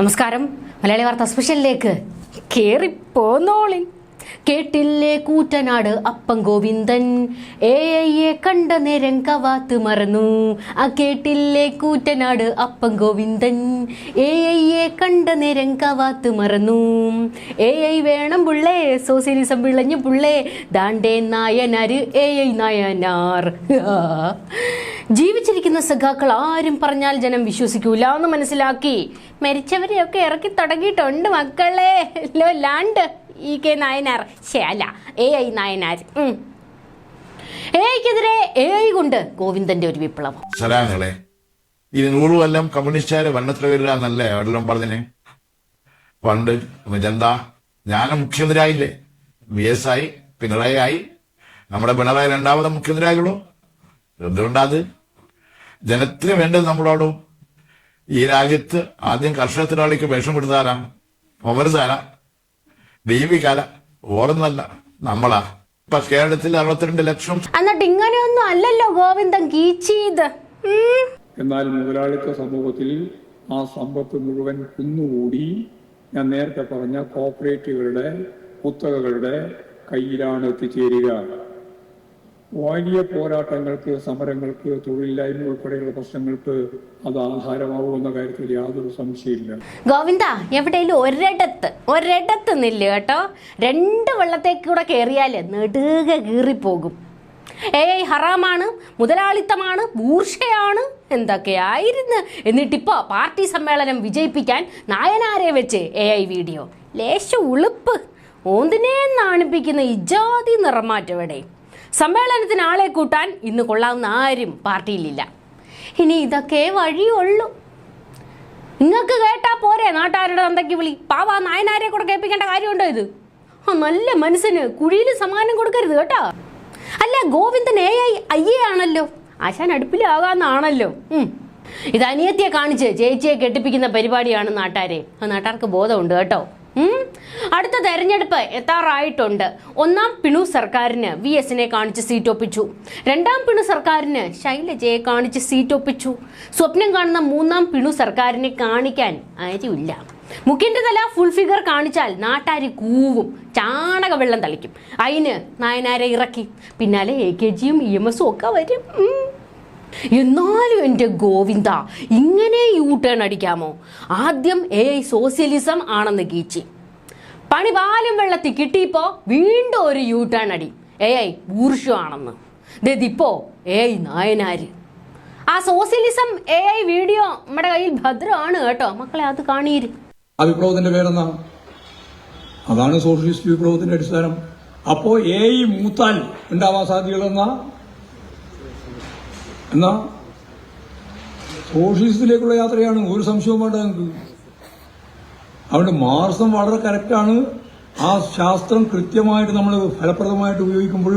നമസ്കാരം. മലയാളി വാർത്ത സ്പെഷ്യലിലേക്ക് കേറിപ്പോന്നോളി കേട്ടില്ലേ കൂറ്റനാട് അപ്പം ഗോവിന്ദൻ. ഏ കണ്ട നേരം കവാത്ത് മറന്നു. ആ കേട്ടില്ലേ കൂറ്റനാട് അപ്പം ഗോവിന്ദൻ. ഏ കണ്ട നേരം കവാത്ത് മറന്നു. ഏ വേണം പുള്ളേ. സോഷ്യലിസം വിളഞ്ഞു പുള്ളേ ദാണ്ടേ നായനാര് എ നായനാർ. ജീവിച്ചിരിക്കുന്ന സഖാക്കൾ ആരും പറഞ്ഞാൽ ജനം വിശ്വസിക്കൂല എന്ന് മനസ്സിലാക്കി. മരിച്ചവരെയൊക്കെ ഇറക്കി തുടങ്ങിയിട്ടുണ്ട് മക്കളെ. ലോ ലാണ്ട്. E K Nayanar. ശേ അല്ല എ ഐ നായനാർ. എ ഐക്കെതിരെ എ ഐ കൊണ്ട് ഗോവിന്ദന്റെ ഒരു വിപ്ലവം. സലാങ്ങളെ ഈ നൂറ് കൊല്ലം കമ്മ്യൂണിസ്റ്റുകാര് വന്നത്ര വരില്ല എന്നല്ലേ എവിടെല്ലാം പറഞ്ഞേ പണ്ട് എന്താ ഞാൻ മുഖ്യമന്ത്രിയായില്ലേ വി എസ് ആയി പിണറായി ആയി. നമ്മുടെ പിണറായി രണ്ടാമത് മുഖ്യമന്ത്രിയായുള്ളൂ എന്തുകൊണ്ടാത്? ജനത്തിന് വേണ്ടത് നമ്മളോടും. ഈ രാജ്യത്ത് ആദ്യം കർഷക തൊഴിലാളിക്ക് വേഷം വിടുന്നതാരാ ഒമരുതാരാ ദൈവികാല ഓർന്നല്ല നമ്മളാ. ഇപ്പൊ കേരളത്തിൽ അറുപത്തിരണ്ട് ലക്ഷം എന്നിട്ട് ഇങ്ങനെയൊന്നും അല്ലല്ലോ ഗോവിന്ദൻ ഗീച്ചീത് എന്നാൽ മുതലാളിത്ത സമൂഹത്തിൽ ആ സമ്പത്ത് മുഴുവൻ കുന്നുകൂടി ഞാൻ നേരത്തെ പറഞ്ഞ കോപ്പറേറ്റീവുകളുടെ കുത്തകകളുടെ കയ്യിലാണ് എത്തിച്ചേരുക. വലിയ പോരാട്ടങ്ങൾക്ക് സമരങ്ങൾക്ക് തൊഴിലില്ലായ്മ ഉൾപ്പെടെയുള്ള പ്രശ്നങ്ങൾക്ക് അത് ആധാരമാവുമെന്ന കാര്യത്തിൽ യാതൊരു സംശയമില്ല ഗോവിന്ദ എവിടെയെങ്കിലും ഒരിടത്ത് ഒരിടത്ത് നില്ല കേട്ടോ. രണ്ട് വെള്ളത്തേക്ക് കൂടെ കയറിയാൽ നെടുക കീറിപ്പോകും. ഏ ഹറാമാണ് മുതലാളിത്തമാണ് ബൂർഷയാണ് എന്തൊക്കെയായിരുന്നു? എന്നിട്ടിപ്പോ പാർട്ടി സമ്മേളനം വിജയിപ്പിക്കാൻ നായനാരെ വെച്ച് എ ഐ വീഡിയോ ലേശ ഉളുപ്പ്. ഓന്തിനെ നാണിപ്പിക്കുന്ന ഇജാതി നിറമാറ്റവിടെ സമ്മേളനത്തിന് ആളെ കൂട്ടാൻ ഇന്ന് കൊള്ളാവുന്ന ആരും പാർട്ടിയിലില്ല. ഇനി ഇതൊക്കെ വഴിയുള്ളൂ. നിങ്ങൾക്ക് കേട്ടാ പോരെ നാട്ടുകാരുടെ തന്തയ്ക്ക് വിളി. പാവാ നായനാരെ കൂടെ കേൾപ്പിക്കേണ്ട കാര്യമുണ്ടോ ഇത്? ആ നല്ല മനസ്സിന് കുഴിയിൽ സമ്മാനം കൊടുക്കരുത് കേട്ടോ. അല്ല ഗോവിന്ദൻ എ ഐ അയ്യേ ആണല്ലോ. ആശാൻ അടുപ്പിലാകാന്നാണല്ലോ. ഇത് അനിയത്തിയെ കാണിച്ച് ചേച്ചിയെ കെട്ടിപ്പിക്കുന്ന പരിപാടിയാണ് നാട്ടാരെ. നാട്ടാർക്ക് ബോധമുണ്ട് കേട്ടോ. അടുത്ത തെരഞ്ഞെടുപ്പ് എത്താറായിട്ടുണ്ട്. ഒന്നാം പിണു സർക്കാരിന് വി എസിനെ കാണിച്ച് സീറ്റ് ഒപ്പിച്ചു രണ്ടാം പിണു സർക്കാരിന് ശൈലജയെ കാണിച്ച് സീറ്റ് ഒപ്പിച്ചു സ്വപ്നം കാണുന്ന മൂന്നാം പിണു സർക്കാരിനെ കാണിക്കാൻ ആരുമില്ല. മുഖ്യന്റെ തല ഫുൾ ഫിഗർ കാണിച്ചാൽ നാട്ടാരി കൂവും ചാണക വെള്ളം തളിക്കും. അതിന് നായനാരെ ഇറക്കി. പിന്നാലെ എ കെ ജിയും ഇ എം എസും ഒക്കെ വരും. എന്നാലും എന്റെ ഗോവിന്ദ ഇങ്ങനെ യൂ ടേൺ അടിക്കാമോ? ആദ്യം എ ഐ സോഷ്യലിസം ആണെന്ന് കീച്ചി. പണി പാലും വെള്ളത്തിൽ കിട്ടിയപ്പോ വീണ്ടും ഒരു യൂ ടേൺ അടി. എ ഐ ഊർഷു ആണെന്ന്. ഇതിപ്പോ എ ഐ നായനാര്. ആ സോഷ്യലിസം എ ഐ വീഡിയോ നമ്മുടെ കയ്യിൽ ഭദ്രമാണ് കേട്ടോ. മക്കളെ അത് കാണീര്. ആ വിപ്ലവത്തിന്റെ പേരെന്താ? അതാണ് സോഷ്യലിസ്റ്റ് വിപ്ലവത്തിന്റെ അടിസ്ഥാനം. അപ്പോ എ ഈ മൂത്താൽ ഉണ്ടാവാൻ സാധ്യതകളെന്നാ എന്നാ സോഷ്യലിസത്തിലേക്കുള്ള യാത്രയാണ്. ഒരു സംശയവും വേണ്ട നിങ്ങൾക്ക്. അതുകൊണ്ട് മാർസം വളരെ കറക്റ്റാണ് ആ ശാസ്ത്രം കൃത്യമായിട്ട് നമ്മൾ ഫലപ്രദമായിട്ട് ഉപയോഗിക്കുമ്പോൾ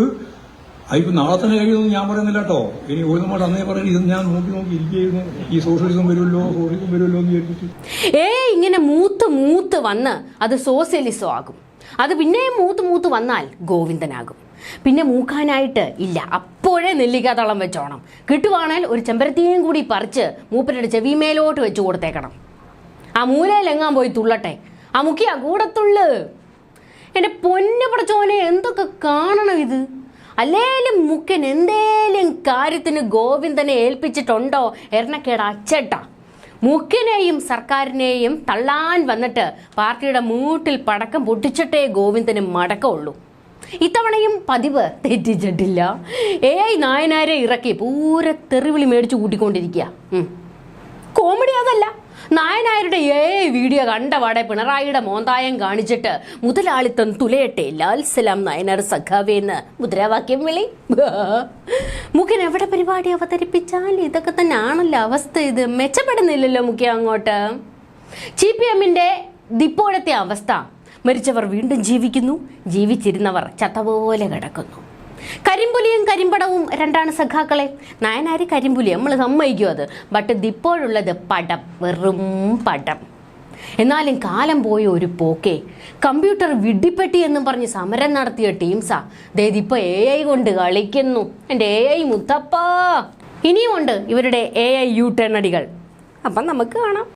അതിപ്പോ നാളെ തന്നെ കഴിയുമെന്ന് ഞാൻ പറയുന്നില്ല കേട്ടോ. ഇനി ഒരു നമ്മൾ അന്നേ പറയുന്നത് ഇത് ഞാൻ നോക്കി നോക്കി ഇരിക്കുന്നു ഈ സോഷ്യലിസം വരുമല്ലോ സോഷ്യലിസം വരുമല്ലോ എന്ന് വിചാരിച്ചിട്ട്. ഏ ഇങ്ങനെ മൂത്ത് മൂത്ത് വന്ന് അത് സോഷ്യലിസം ആകും. അത് പിന്നെയും മൂത്ത് മൂത്ത് വന്നാൽ ഗോവിന്ദനാകും. പിന്നെ മൂക്കാനായിട്ട് ഇല്ല. അപ്പോഴേ നെല്ലിക്കാതളം വെച്ചോണം. കിട്ടുവാണെങ്കിൽ ഒരു ചെമ്പരത്തിയും കൂടി പറിച്ച് മൂപ്പരുടെ ചെവിമേലോട്ട് വെച്ച് കൊടുത്തേക്കണം. ആ മൂലയിലെങ്ങാൻ പോയി തുള്ളട്ടെ? ആ മുക്കിയാ കൂടത്തുള്ളു എന്റെ പൊന്നു പടച്ചോനെ എന്തൊക്കെ കാണണം ഇത്? അല്ലേലും മുക്കൻ എന്തേലും കാര്യത്തിന് ഗോവിന്ദനെ ഏൽപ്പിച്ചിട്ടുണ്ടോ? എറണക്കേട അച്ചട്ട. മുക്കിനെയും സർക്കാരിനെയും തള്ളാൻ വന്നിട്ട് പാർട്ടിയുടെ മൂട്ടിൽ പടക്കം പൊട്ടിച്ചിട്ടേ ഗോവിന്ദന് മടക്കമുള്ളൂ. ഇത്തവണയും പതിവ് തെറ്റിച്ചിട്ടില്ല. ഏ നായനാരെ ഇറക്കി പൂര തെറിവിളി മേടിച്ചു കൂട്ടിക്കൊണ്ടിരിക്കുക. നായനായരുടെ ഏ വീഡിയോ കണ്ടപാടെ പിണറായിയുടെ മോന്തായം കാണിച്ചിട്ട് മുതലാളിത്തം തുലയട്ടെ ലാൽ സലാം സഖാവേ സഖാവേന്ന് മുദ്രാവാക്യം വിളി. മുഖ്യൻ എവിടെ പരിപാടി അവതരിപ്പിച്ചാൽ? ഇതൊക്കെ തന്നെ ആണല്ലോ അവസ്ഥ ഇത്. മെച്ചപ്പെടുന്നില്ലല്ലോ മുഖ്യ അങ്ങോട്ട്. സി പി എമ്മിന്റെ ഇപ്പോഴത്തെ അവസ്ഥ. മരിച്ചവർ വീണ്ടും ജീവിക്കുന്നു. ജീവിച്ചിരുന്നവർ ചത്തപോലെ കിടക്കുന്നു. കരിമ്പുലിയും കരിമ്പടവും രണ്ടാണ് സഖാക്കളെ. നായനാരി കരിമ്പുലി നമ്മൾ സമ്മതിക്കും അത്. ബട്ട് ഇതിപ്പോഴുള്ളത് പടം. വെറും പടം. എന്നാലും കാലം പോയ ഒരു പോക്കേ. കമ്പ്യൂട്ടർ വിഡിപ്പെട്ടി എന്നും പറഞ്ഞ് സമരം നടത്തിയ ടീംസാ. ദേതിപ്പോ എ ഐ കൊണ്ട് കളിക്കുന്നു. എന്റെ എ ഐ മുത്തപ്പാ. ഇനിയുമുണ്ട് ഇവരുടെ എ ഐ യു ടേൺ അടികൾ. അപ്പം നമുക്ക് കാണാം.